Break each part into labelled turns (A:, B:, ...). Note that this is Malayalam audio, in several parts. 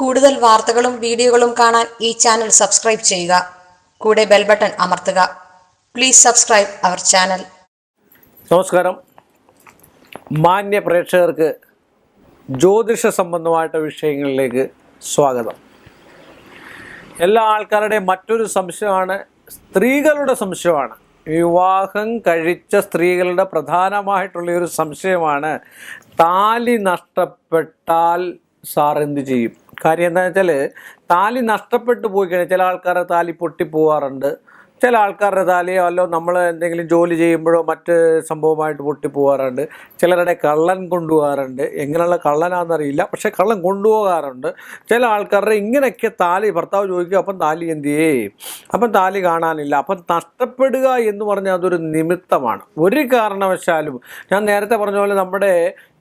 A: കൂടുതൽ വാർത്തകളും വീഡിയോകളും കാണാൻ ഈ ചാനൽ സബ്സ്ക്രൈബ് ചെയ്യുക. കൂടെ ബെൽ ബട്ടൺ അമർത്തുക. പ്ലീസ് സബ്സ്ക്രൈബ് അവർ ചാനൽ
B: നമസ്കാരം. മാന്യ പ്രേക്ഷകർക്ക് ജ്യോതിഷ സംബന്ധമായിട്ട് വിഷയങ്ങളിലേക്ക് സ്വാഗതം. എല്ലാ ആൾക്കാരുടെയും മറ്റൊരു സംശയമാണ് സ്ത്രീകളുടെ സംശയമാണ്. വിവാഹം കഴിച്ച സ്ത്രീകളുടെ പ്രധാനമായിട്ടുള്ള ഒരു സംശയമാണ് താലി നഷ്ടപ്പെട്ടാൽ സാർ എന്ത് ചെയ്യും? കാര്യം എന്താണെന്ന് വെച്ചാൽ താലി നഷ്ടപ്പെട്ടു പോയി കഴിഞ്ഞാൽ ചില ആൾക്കാരുടെ താലി പൊട്ടിപ്പോവാറുണ്ട്. ചില ആൾക്കാരുടെ താലിയോ അല്ലോ നമ്മൾ എന്തെങ്കിലും ജോലി ചെയ്യുമ്പോഴോ മറ്റ് സംഭവമായിട്ട് പൊട്ടിപ്പോകാറുണ്ട് ചിലരുടെ കള്ളൻ കൊണ്ടുപോകാറുണ്ട് എങ്ങനെയുള്ള കള്ളനാണെന്നറിയില്ല പക്ഷേ കള്ളൻ കൊണ്ടുപോകാറുണ്ട്. ചില ആൾക്കാരുടെ ഇങ്ങനെയൊക്കെ താലി ഭർത്താവ് ചോദിക്കും അപ്പം താലി എന്ത് ചെയ്യേ അപ്പം താലി കാണാനില്ല. അപ്പം നഷ്ടപ്പെടുക എന്ന് പറഞ്ഞാൽ അതൊരു നിമിത്തമാണ്. ഒരു കാരണവശാലും ഞാൻ നേരത്തെ പറഞ്ഞ പോലെ നമ്മുടെ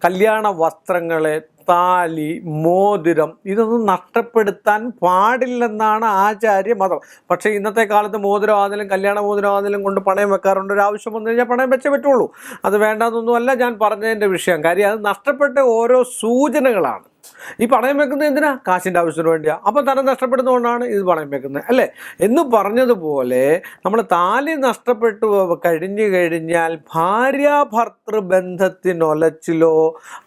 B: കല്യാണ വസ്ത്രങ്ങളെ താലി മോതിരം ഇതൊന്നും നഷ്ടപ്പെടുത്താൻ പാടില്ലെന്നാണ് ആചാര്യ മതം. പക്ഷേ ഇന്നത്തെ കാലത്ത് മോതിരം ആണെങ്കിലും കല്യാണ മോതിരം ആണെങ്കിലും കൊണ്ട് പണയം വെക്കാറുണ്ട്. ഒരു ആവശ്യം വന്നു കഴിഞ്ഞാൽ പണയം വെച്ചേ പറ്റുള്ളൂ. അത് വേണ്ടാന്നൊന്നുമല്ല ഞാൻ പറഞ്ഞതിന്റെ വിഷയം. കാര്യം അത് നഷ്ടപ്പെട്ട ഓരോ സൂചനകളാണ്. ഈ പണയം വെക്കുന്നത് എന്തിനാ? കാശിന്റെ ആവശ്യത്തിന് വേണ്ടിയാ. അപ്പോൾ തരം നഷ്ടപ്പെടുന്നതുകൊണ്ടാണ് ഇത് പണയം വെക്കുന്നത് അല്ലേ? എന്ന് പറഞ്ഞതുപോലെ നമ്മൾ താലി നഷ്ടപ്പെട്ടു കഴിഞ്ഞു കഴിഞ്ഞാൽ ഭാര്യ ഭാര്യാഭർത്തൃ ബന്ധത്തിനൊലച്ചിലോ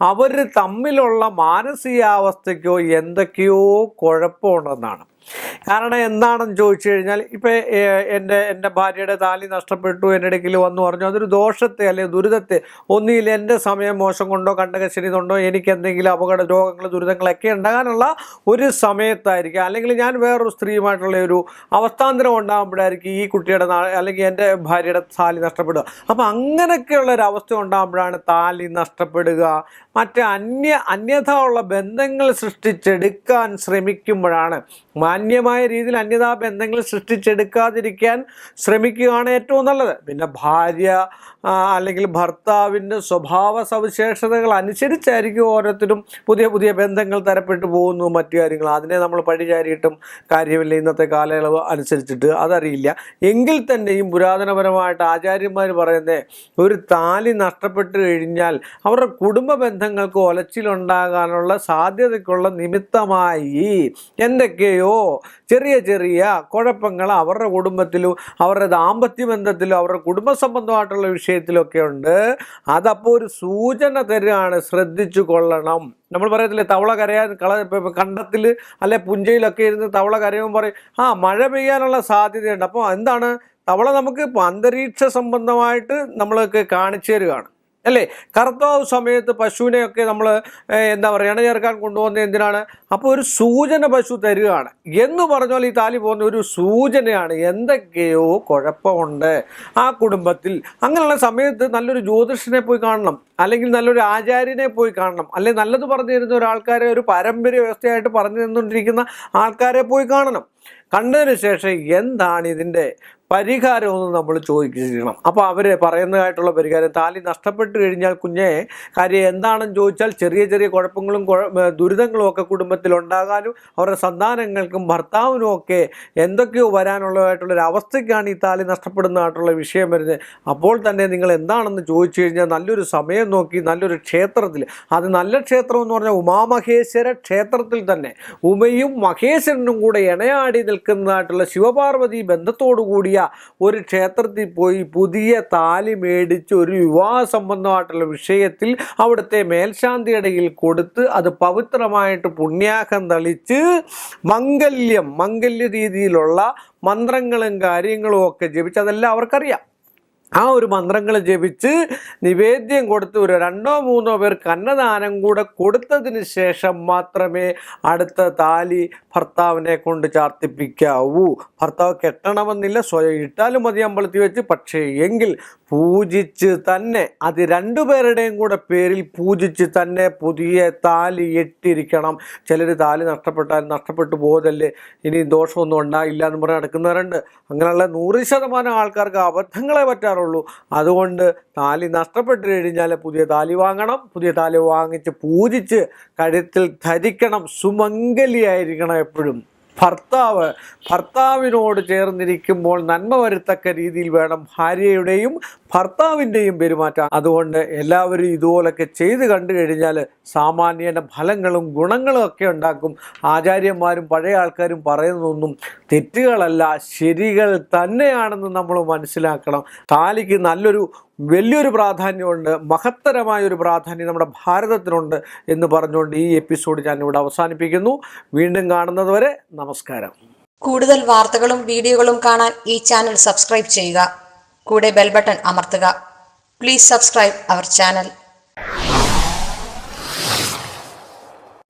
B: അവർ തമ്മിലുള്ള മാനസികാവസ്ഥയ്ക്കോ എന്തൊക്കെയോ കുഴപ്പമുണ്ടെന്നാണ്. കാരണം എന്താണെന്ന് ചോദിച്ചു കഴിഞ്ഞാൽ ഇപ്പം എന്റെ എന്റെ ഭാര്യയുടെ താലി നഷ്ടപ്പെട്ടു എന്റെ ഇടയ്ക്കിൽ വന്നു പറഞ്ഞു. അതൊരു ദോഷത്തെ അല്ലെങ്കിൽ ദുരിതത്തെ? ഒന്നിൽ എന്റെ സമയം മോശം കൊണ്ടോ കണ്ടകശനി കൊണ്ടോ എനിക്ക് എന്തെങ്കിലും അപകട രോഗങ്ങൾ ദുരിതങ്ങളൊക്കെ ഉണ്ടാകാനുള്ള ഒരു സമയത്തായിരിക്കും. അല്ലെങ്കിൽ ഞാൻ വേറൊരു സ്ത്രീയുമായിട്ടുള്ള ഒരു അവസ്ഥാന്തരം ഉണ്ടാകുമ്പോഴായിരിക്കും ഈ കുട്ടിയുടെ അല്ലെങ്കിൽ എന്റെ ഭാര്യയുടെ താലി നഷ്ടപ്പെടുക. അപ്പം അങ്ങനെയൊക്കെയുള്ള ഒരു അവസ്ഥ ഉണ്ടാകുമ്പോഴാണ് താലി നഷ്ടപ്പെടുക. മറ്റ് അന്യ അന്യഥ ഉള്ള ബന്ധങ്ങൾ സൃഷ്ടിച്ചെടുക്കാൻ ശ്രമിക്കുമ്പോഴാണ് മാന്യമായ രീതിയിൽ അന്യതാ ബന്ധങ്ങൾ സൃഷ്ടിച്ചെടുക്കാതിരിക്കാൻ ശ്രമിക്കുകയാണ് ഏറ്റവും നല്ലത്. പിന്നെ ഭാര്യ അല്ലെങ്കിൽ ഭർത്താവിന്റെ സ്വഭാവ സവിശേഷതകൾ അനുസരിച്ചായിരിക്കും ഓരോരുത്തരും പുതിയ പുതിയ ബന്ധങ്ങൾ തരപ്പെട്ടു പോകുന്നു മറ്റു കാര്യങ്ങൾ. അതിനെ നമ്മൾ പഴിചാരിയിട്ടും കാര്യമില്ല. ഇന്നത്തെ കാലയളവ് അനുസരിച്ചിട്ട് അതറിയില്ല. എങ്കിൽ തന്നെയും പുരാതനപരമായിട്ട് ആചാര്യന്മാർ പറയുന്നത് ഒരു താലി നഷ്ടപ്പെട്ടു കഴിഞ്ഞാൽ അവരുടെ കുടുംബ ബന്ധങ്ങൾക്ക് ഒലച്ചിലുണ്ടാകാനുള്ള സാധ്യതയ്ക്കുള്ള നിമിത്തമായി എന്തൊക്കെയോ ചെറിയ ചെറിയ കുഴപ്പങ്ങൾ അവരുടെ കുടുംബത്തിലും അവരുടെ ദാമ്പത്യ ബന്ധത്തിലും അവരുടെ കുടുംബ സംബന്ധമായിട്ടുള്ള വിഷയത്തിലൊക്കെ ഉണ്ട്. അതപ്പോൾ ഒരു സൂചന തരുകയാണ് ശ്രദ്ധിച്ചു കൊള്ളണം. നമ്മൾ പറയത്തില്ലേ തവള കരയാൻ കള കണ്ടത്തിൽ അല്ലെ പുഞ്ചയിലൊക്കെ ഇരുന്ന് തവള കരയുമ്പോൾ പറയും ആ മഴ പെയ്യാനുള്ള സാധ്യതയുണ്ട്. അപ്പോൾ എന്താണ്? തവള നമുക്ക് അന്തരീക്ഷ സംബന്ധമായിട്ട് നമ്മളൊക്കെ കാണിച്ചു തരികയാണ് അല്ലേ? കർത്താവ് സമയത്ത് പശുവിനെയൊക്കെ നമ്മൾ എന്താ പറയുക ഇണ ചേർക്കാൻ കൊണ്ടുപോകുന്നത് എന്തിനാണ്? അപ്പോൾ ഒരു സൂചന പശു തരികയാണ്. എന്ന് പറഞ്ഞാൽ ഈ താലി പോകുന്ന ഒരു സൂചനയാണ്. എന്തൊക്കെയോ കുഴപ്പമുണ്ട് ആ കുടുംബത്തിൽ. അങ്ങനെയുള്ള സമയത്ത് നല്ലൊരു ജ്യോതിഷനെ പോയി കാണണം. അല്ലെങ്കിൽ നല്ലൊരു ആചാര്യനെ പോയി കാണണം. അല്ലെങ്കിൽ നല്ലത് പറഞ്ഞു തരുന്ന ഒരാൾക്കാരെ ഒരു പാരമ്പര്യ വ്യവസ്ഥയായിട്ട് പറഞ്ഞു തന്നുകൊണ്ടിരിക്കുന്ന ആൾക്കാരെ പോയി കാണണം. കണ്ടതിന് ശേഷം എന്താണ് ഇതിന്റെ പരിഹാരമെന്ന് നമ്മൾ ചോദിക്കണം. അപ്പോൾ അവർ പറയുന്നതായിട്ടുള്ള പരിഹാരം താലി നഷ്ടപ്പെട്ടു കഴിഞ്ഞാൽ കുഞ്ഞെ കാര്യം എന്താണെന്ന് ചോദിച്ചാൽ ചെറിയ ചെറിയ കുഴപ്പങ്ങളും ദുരിതങ്ങളും ഒക്കെ കുടുംബത്തിൽ ഉണ്ടാകാനും അവരുടെ സന്താനങ്ങൾക്കും ഭർത്താവിനും ഒക്കെ എന്തൊക്കെയോ വരാനുള്ളതായിട്ടുള്ളൊരു അവസ്ഥയ്ക്കാണ് ഈ താലി നഷ്ടപ്പെടുന്നതായിട്ടുള്ള വിഷയം വരുന്നത്. അപ്പോൾ തന്നെ നിങ്ങൾ എന്താണെന്ന് ചോദിച്ചു കഴിഞ്ഞാൽ നല്ലൊരു സമയം നോക്കി നല്ലൊരു ക്ഷേത്രത്തിൽ അത് നല്ല ക്ഷേത്രം എന്ന് പറഞ്ഞാൽ ഉമാമഹേശ്വര ക്ഷേത്രത്തിൽ തന്നെ. ഉമയും മഹേശ്വരനും കൂടെ ഇണയാടി നിൽക്കുന്നതായിട്ടുള്ള ശിവപാർവതി ബന്ധത്തോടു കൂടിയ ഒരു ക്ഷേത്രത്തിൽ പോയി പുതിയ താലി മേടിച്ച് ഒരു വിവാഹ സംബന്ധമായിട്ടുള്ള വിഷയത്തിൽ അവിടുത്തെ മേൽശാന്തിയിടയിൽ കൊടുത്ത് അത് പവിത്രമായിട്ട് പുണ്യാഹം തളിച്ച് മംഗല്യം മംഗല്യ രീതിയിലുള്ള മന്ത്രങ്ങളും കാര്യങ്ങളും ഒക്കെ ജപിച്ച് അതെല്ലാം അവർക്കറിയാം. ആ ഒരു മന്ത്രങ്ങൾ ജപിച്ച് നിവേദ്യം കൊടുത്ത് ഒരു രണ്ടോ മൂന്നോ പേർക്ക് അന്നദാനം കൂടെ കൊടുത്തതിന് ശേഷം മാത്രമേ അടുത്ത താലി ഭർത്താവിനെ കൊണ്ട് ചാർത്തിപ്പിക്കാവൂ. ഭർത്താവ് കെട്ടണമെന്നില്ല സ്വയം ഇട്ടാലും മതി അമ്പലത്തിൽ വെച്ച്. പക്ഷേ എങ്കിൽ പൂജിച്ച് തന്നെ അത് രണ്ടുപേരുടെയും കൂടെ പേരിൽ പൂജിച്ച് തന്നെ പുതിയ താലി ഇട്ടിരിക്കണം ചിലർ താലി നഷ്ടപ്പെട്ടാൽ നഷ്ടപ്പെട്ടു പോകതല്ലേ ഇനി ദോഷമൊന്നും ഉണ്ടായില്ല എന്ന് പറഞ്ഞ് നടക്കുന്നവരുണ്ട്. അങ്ങനെയുള്ള നൂറ് ശതമാനം ആൾക്കാർക്ക് അബദ്ധങ്ങളെ പറ്റാറുള്ളൂ. അതുകൊണ്ട് താലി നഷ്ടപ്പെട്ടു കഴിഞ്ഞാൽ പുതിയ താലി വാങ്ങണം. പുതിയ താലി വാങ്ങിച്ച് പൂജിച്ച് കഴുത്തിൽ ധരിക്കണം. സുമംഗലിയായിരിക്കണം എപ്പോഴും. ഭർത്താവ് ഭർത്താവിനോട് ചേർന്നിരിക്കുമ്പോൾ നന്മ വരുത്തക്ക രീതിയിൽ വേണം ഭാര്യയുടെയും ഭർത്താവിന്റെയും പെരുമാറ്റം. അതുകൊണ്ട് എല്ലാവരും ഇതുപോലൊക്കെ ചെയ്ത് കണ്ടു കഴിഞ്ഞാൽ സാമാന്യേന ഫലങ്ങളും ഗുണങ്ങളും ഒക്കെ ഉണ്ടാക്കും. ആചാര്യന്മാരും പഴയ ആൾക്കാരും പറയുന്നതൊന്നും തെറ്റുകളല്ല. ശരികൾ തന്നെയാണെന്ന് നമ്മൾ മനസ്സിലാക്കണം. താലിക്ക് നല്ലൊരു വലിയൊരു പ്രാധാന്യമുണ്ട് മഹത്തരമായ ഒരു പ്രാധാന്യം നമ്മുടെ ഭാരതത്തിനുണ്ട് എന്ന് പറഞ്ഞുകൊണ്ട് ഈ എപ്പിസോഡ് ഞാൻ ഇവിടെ അവസാനിപ്പിക്കുന്നു. വീണ്ടും കാണുന്നതുവരെ നമസ്കാരം.
A: കൂടുതൽ വാർത്തകളും വീഡിയോകളും കാണാൻ ഈ ചാനൽ സബ്സ്ക്രൈബ് ചെയ്യുക. കൂടെ ബെൽ ബട്ടൺ അമർത്തുക. Please subscribe our channel